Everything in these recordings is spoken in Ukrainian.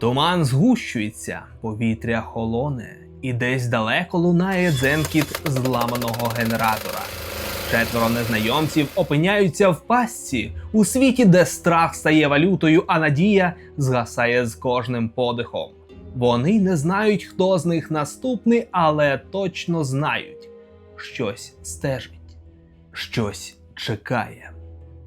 Туман згущується, повітря холоне, і десь далеко лунає дзенькіт зламаного генератора. Четверо незнайомців опиняються в пастці у світі, де страх стає валютою, а надія згасає з кожним подихом. Вони не знають, хто з них наступний, але точно знають, щось стежить, щось чекає.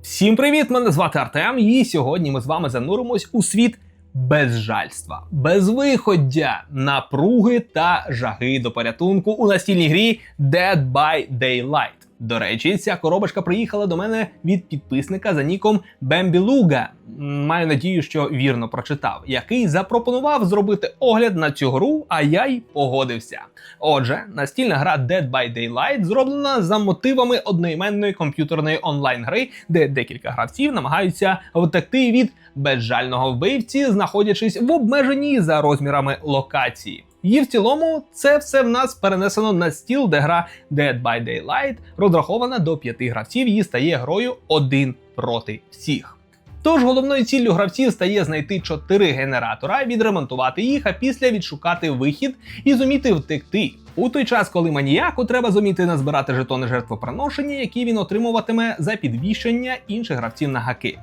Всім привіт! Мене звати Артем, і сьогодні ми з вами зануримось у світ безжальства, безвиходдя, напруги та жаги до порятунку у настільній грі Dead by Daylight. До речі, ця коробочка приїхала до мене від підписника за ніком Бембілуга. Маю надію, що вірно прочитав, який запропонував зробити огляд на цю гру, а я й погодився. Отже, настільна гра Dead by Daylight зроблена за мотивами одноіменної комп'ютерної онлайн-гри, де декілька гравців намагаються втекти від безжального вбивці, знаходячись в обмеженій за розмірами локації. І в цілому це все в нас перенесено на стіл, де гра Dead by Daylight розрахована до п'яти гравців і стає грою один проти всіх. Тож головною ціллю гравців стає знайти чотири генератора, відремонтувати їх, а після відшукати вихід і зуміти втекти. У той час, коли маніяку треба зуміти назбирати жетони жертвоприношення, які він отримуватиме за підвіщення інших гравців на гаки.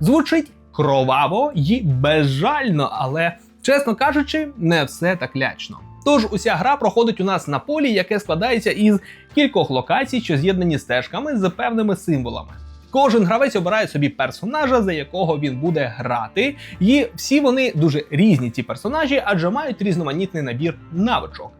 Звучить кроваво і безжально, але чесно кажучи, не все так лячно. Тож уся гра проходить у нас на полі, яке складається із кількох локацій, що з'єднані стежками з певними символами. Кожен гравець обирає собі персонажа, за якого він буде грати, і всі вони дуже різні ці персонажі, адже мають різноманітний набір навичок.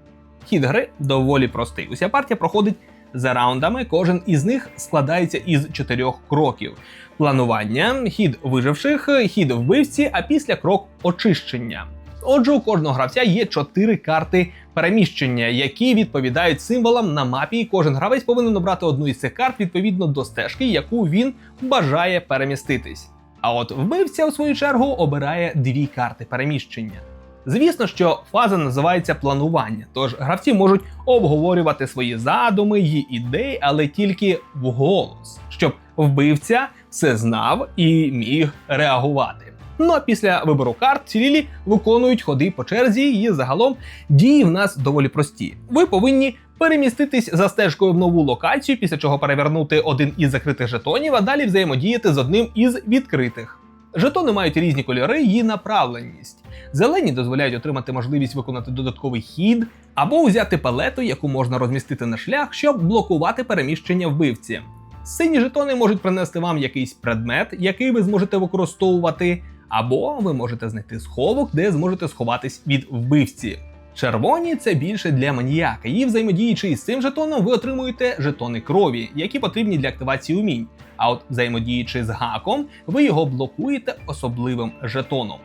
Хід гри доволі простий. Уся партія проходить за раундами. Кожен із них складається із чотирьох кроків: планування, хід виживших, хід вбивці, а після крок очищення. Отже, у кожного гравця є чотири карти переміщення, які відповідають символам на мапі, і кожен гравець повинен обрати одну із цих карт відповідно до стежки, яку він бажає переміститись. А от вбивця, у свою чергу, обирає дві карти переміщення. Звісно, що фаза називається планування, тож гравці можуть обговорювати свої задуми й ідеї, але тільки вголос, щоб вбивця все знав і міг реагувати. Ну а після вибору карт цілілі виконують ходи по черзі, і загалом дії в нас доволі прості. Ви повинні переміститись за стежкою в нову локацію, після чого перевернути один із закритих жетонів, а далі взаємодіяти з одним із відкритих. Жетони мають різні кольори і направленість. Зелені дозволяють отримати можливість виконати додатковий хід або взяти палету, яку можна розмістити на шлях, щоб блокувати переміщення вбивці. Сині жетони можуть принести вам якийсь предмет, який ви зможете використовувати, або ви можете знайти сховок, де зможете сховатись від вбивці. Червоні це більше для маніяка, і взаємодіючи із цим жетоном, ви отримуєте жетони крові, які потрібні для активації умінь. А от взаємодіючи з гаком, ви його блокуєте особливим жетоном.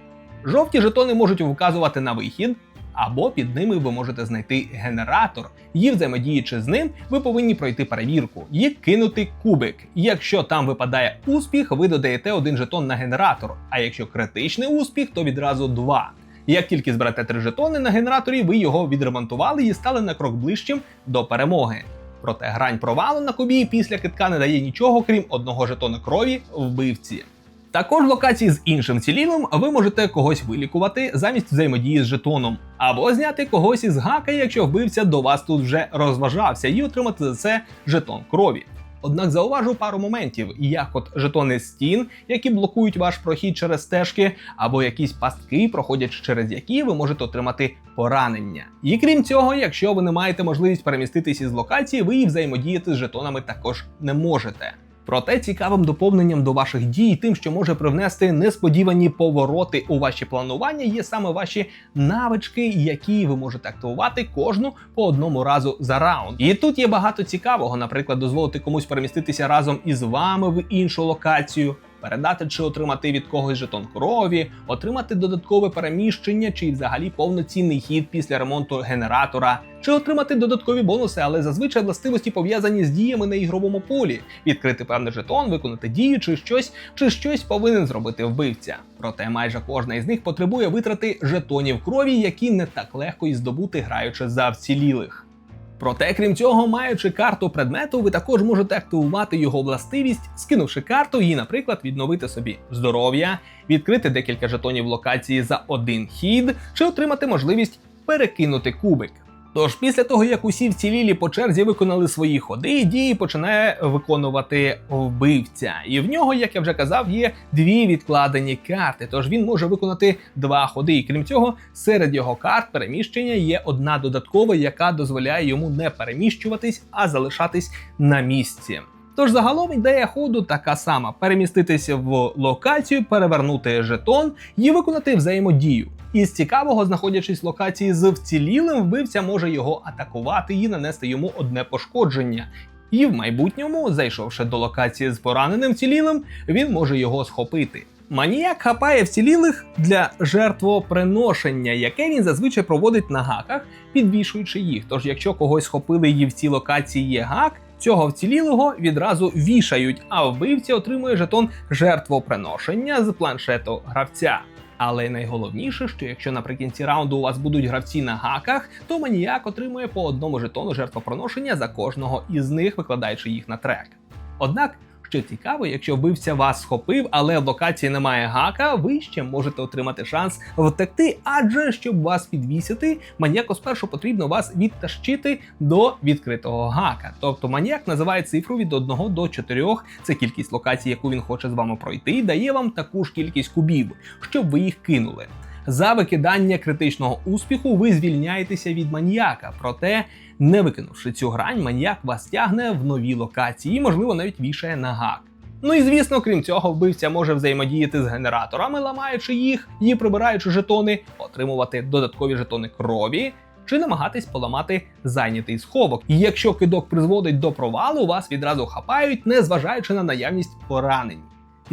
Жовті жетони можуть вказувати на вихід, або під ними ви можете знайти генератор. І взаємодіючи з ним, ви повинні пройти перевірку і кинути кубик. Якщо там випадає успіх, ви додаєте один жетон на генератор. А якщо критичний успіх, то відразу два. Як тільки зберете три жетони на генераторі, ви його відремонтували і стали на крок ближчим до перемоги. Проте грань провалу на кубі після китка не дає нічого, крім одного жетона крові вбивці. Також локації з іншим цілілом ви можете когось вилікувати замість взаємодії з жетоном, або зняти когось із гака, якщо вбивця до вас тут вже розважався, і отримати за це жетон крові. Однак зауважу пару моментів, як от жетони стін, які блокують ваш прохід через стежки, або якісь пастки, проходячи через які ви можете отримати поранення. І крім цього, якщо ви не маєте можливість переміститись із локації, ви і взаємодіяти з жетонами також не можете. Проте цікавим доповненням до ваших дій, тим, що може привнести несподівані повороти у ваші планування, є саме ваші навички, які ви можете активувати кожну по одному разу за раунд. І тут є багато цікавого, наприклад, дозволити комусь переміститися разом із вами в іншу локацію. Передати чи отримати від когось жетон крові, отримати додаткове переміщення, чи взагалі повноцінний хід після ремонту генератора, чи отримати додаткові бонуси, але зазвичай властивості пов'язані з діями на ігровому полі, відкрити певний жетон, виконати дію, чи щось, чи щось повинен зробити вбивця. Проте майже кожна із них потребує витрати жетонів крові, які не так легко і здобути, граючи за вцілілих. Проте, крім цього, маючи карту предмету, ви також можете активувати його властивість, скинувши карту і, наприклад, відновити собі здоров'я, відкрити декілька жетонів локації за один хід, чи отримати можливість перекинути кубик. Тож після того, як усі вцілілі по черзі виконали свої ходи, дії починає виконувати вбивця. І в нього, як я вже казав, є дві відкладені карти. Тож він може виконати два ходи. І крім цього, серед його карт переміщення є одна додаткова, яка дозволяє йому не переміщуватись, а залишатись на місці. Тож загалом ідея ходу така сама: переміститися в локацію, перевернути жетон і виконати взаємодію. Із цікавого, знаходячись в локації з вцілілим, вбивця може його атакувати і нанести йому одне пошкодження. І в майбутньому, зайшовши до локації з пораненим вцілілим, він може його схопити. Маніяк хапає вцілілих для жертвоприношення, яке він зазвичай проводить на гаках, підвішуючи їх. Тож, якщо когось схопили і в цій локації є гак, цього вцілілого відразу вішають, а вбивця отримує жетон жертвоприношення з планшету гравця. Але найголовніше, що якщо наприкінці раунду у вас будуть гравці на гаках, то маніяк отримує по одному жетону жертвопроношення за кожного із них, викладаючи їх на трек. Однак, що цікаво, якщо вбивця вас схопив, але в локації немає гака, ви ще можете отримати шанс втекти, адже щоб вас підвісити, маніяку спершу потрібно вас відтащити до відкритого гака. Тобто маніяк називає цифру від 1 до 4, це кількість локацій, яку він хоче з вами пройти, і дає вам таку ж кількість кубів, щоб ви їх кинули. За викидання критичного успіху ви звільняєтеся від маніяка, проте, не викинувши цю грань, маніяк вас тягне в нові локації, і, можливо, навіть вішає на гак. Ну і звісно, крім цього, вбивця може взаємодіяти з генераторами, ламаючи їх і прибираючи жетони, отримувати додаткові жетони крові. Чи намагатись поламати зайнятий сховок. І якщо кидок призводить до провалу, вас відразу хапають, незважаючи на наявність поранень.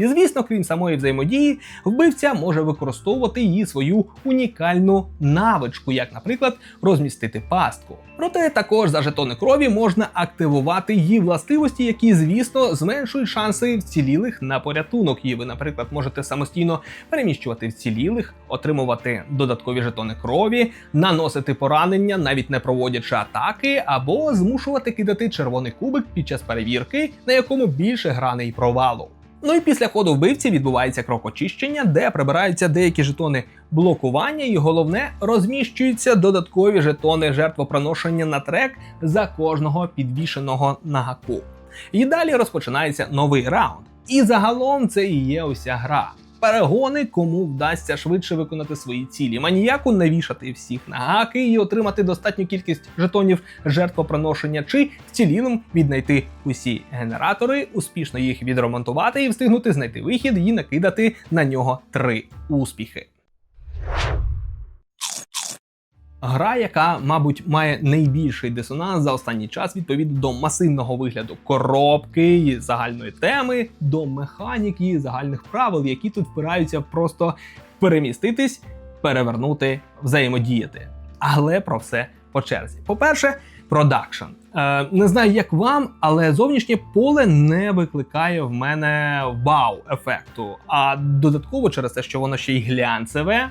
І звісно, крім самої взаємодії, вбивця може використовувати її свою унікальну навичку, як, наприклад, розмістити пастку. Проте також за жетони крові можна активувати її властивості, які, звісно, зменшують шанси вцілілих на порятунок. І ви, наприклад, можете самостійно переміщувати вцілілих, отримувати додаткові жетони крові, наносити поранення, навіть не проводячи атаки, або змушувати кидати червоний кубик під час перевірки, на якому більше граней провалу. Ну і після ходу вбивці відбувається крок очищення, де прибираються деякі жетони блокування, і головне розміщуються додаткові жетони жертвопроношення на трек за кожного підвішеного на гаку. І далі розпочинається новий раунд. І загалом це і є уся гра. Перегони, кому вдасться швидше виконати свої цілі, маніяку навішати всіх на гаки і отримати достатню кількість жетонів жертвоприношення, чи вцілілим віднайти усі генератори, успішно їх відремонтувати і встигнути знайти вихід і накидати на нього три успіхи. Гра, яка, мабуть, має найбільший дисонанс за останній час відповідно до масивного вигляду коробки і загальної теми, до механіки і загальних правил, які тут впираються просто переміститись, перевернути, взаємодіяти. Але про все по черзі. По-перше, продакшн. Е, не знаю, як вам, але зовнішнє поле не викликає в мене вау-ефекту. А додатково через те, що воно ще й глянцеве,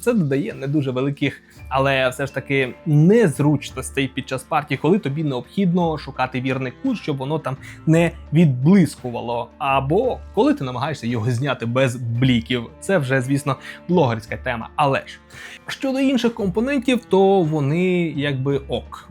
це додає не дуже великих, але все ж таки незручностей під час партії, коли тобі необхідно шукати вірний кут, щоб воно там не відблискувало. Або коли ти намагаєшся його зняти без бліків. Це вже, звісно, блогерська тема. Але ж щодо інших компонентів, то вони якби ок.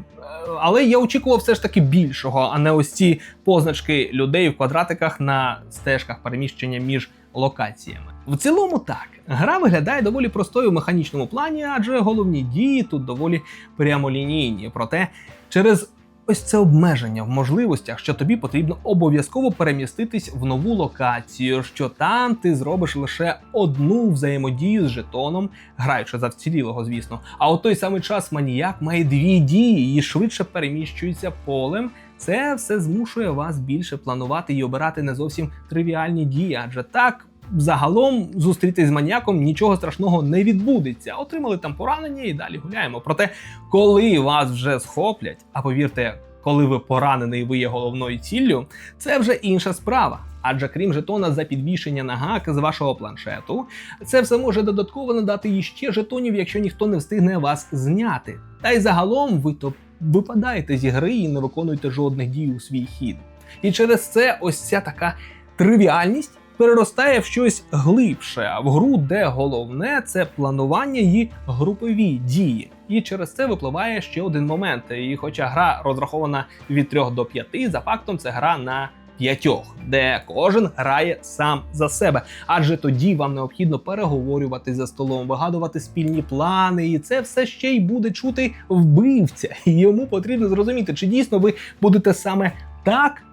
Але я очікував все ж таки більшого, а не ось ці позначки людей в квадратиках на стежках переміщення між локаціями. В цілому так, гра виглядає доволі простою в механічному плані, адже головні дії тут доволі прямолінійні. Проте через ось це обмеження в можливостях, що тобі потрібно обов'язково переміститись в нову локацію, що там ти зробиш лише одну взаємодію з жетоном, граючи за вцілілого, звісно. А у той самий час маніяк має дві дії і швидше переміщується полем. Це все змушує вас більше планувати і обирати не зовсім тривіальні дії, адже так. Загалом зустрітись з маніяком нічого страшного не відбудеться. Отримали там поранення і далі гуляємо. Проте, коли вас вже схоплять, а повірте, коли ви поранений, ви є головною ціллю, це вже інша справа. Адже крім жетона за підвішення на гак з вашого планшету, це все може додатково надати іще жетонів, якщо ніхто не встигне вас зняти. Та й загалом ви то випадаєте зі гри і не виконуєте жодних дій у свій хід. І через це ось ця така тривіальність переростає в щось глибше, в гру, де головне це планування і групові дії. І через це випливає ще один момент. І хоча гра розрахована від 3 до 5, за фактом це гра на п'ятьох, де кожен грає сам за себе. Адже тоді вам необхідно переговорювати за столом, вигадувати спільні плани, і це все ще й буде чути вбивця. І йому потрібно зрозуміти, чи дійсно ви будете саме так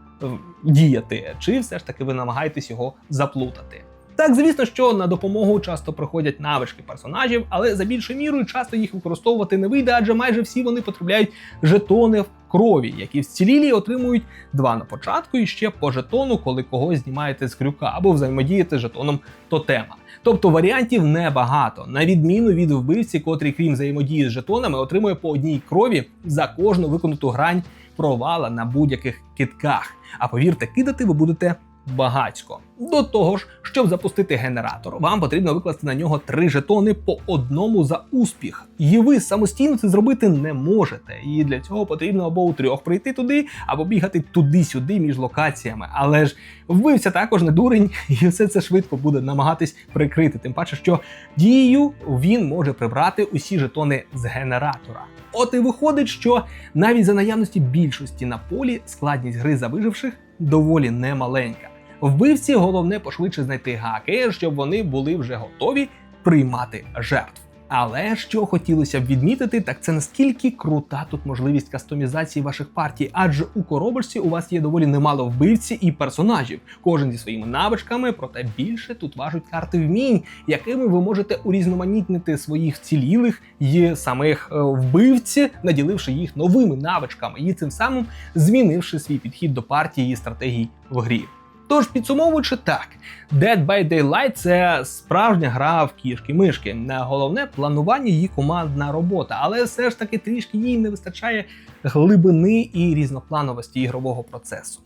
діяти, чи все ж таки ви намагаєтесь його заплутати. Так, звісно, що на допомогу часто приходять навички персонажів, але за більшою мірою часто їх використовувати не вийде, адже майже всі вони потребляють жетони в крові, які вцілілі отримують два на початку і ще по жетону, коли когось знімаєте з крюка або взаємодієте з жетоном тотема. Тобто варіантів небагато, на відміну від вбивці, котрий, крім взаємодії з жетонами, отримує по одній крові за кожну виконуту грань провала на будь-яких китках. А повірте, кидати ви будете багатько. До того ж, щоб запустити генератор, вам потрібно викласти на нього три жетони по одному за успіх. І ви самостійно це зробити не можете. І для цього потрібно або у трьох прийти туди, або бігати туди-сюди між локаціями. Але ж вбивця також не дурень, і все це швидко буде намагатись прикрити. Тим паче, що дією він може прибрати усі жетони з генератора. От і виходить, що навіть за наявності більшості на полі складність гри за виживших доволі немаленька. Вбивці головне пошвидше знайти гаки, щоб вони були вже готові приймати жертв. Але що хотілося б відмітити, так це наскільки крута тут можливість кастомізації ваших партій, адже у коробочці у вас є доволі немало вбивці і персонажів, кожен зі своїми навичками, проте більше тут важуть карти вмінь, якими ви можете урізноманітнити своїх цілілих і самих е, вбивці, наділивши їх новими навичками, і цим самим змінивши свій підхід до партії і стратегій в грі. Тож підсумовуючи так, Dead by Daylight – це справжня гра в кішки-мишки. Головне планування її командна робота, але все ж таки трішки їй не вистачає глибини і різноплановості ігрового процесу.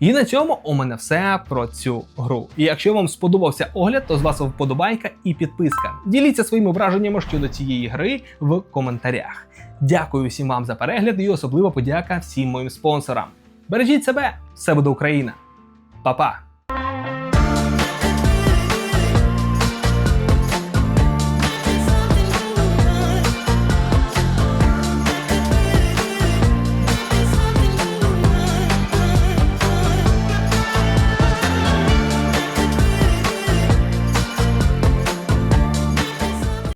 І на цьому у мене все про цю гру. І якщо вам сподобався огляд, то з вас вподобайка і підписка. Діліться своїми враженнями щодо цієї гри в коментарях. Дякую всім вам за перегляд і особливо подяка всім моїм спонсорам. Бережіть себе, все буде Україна! papá.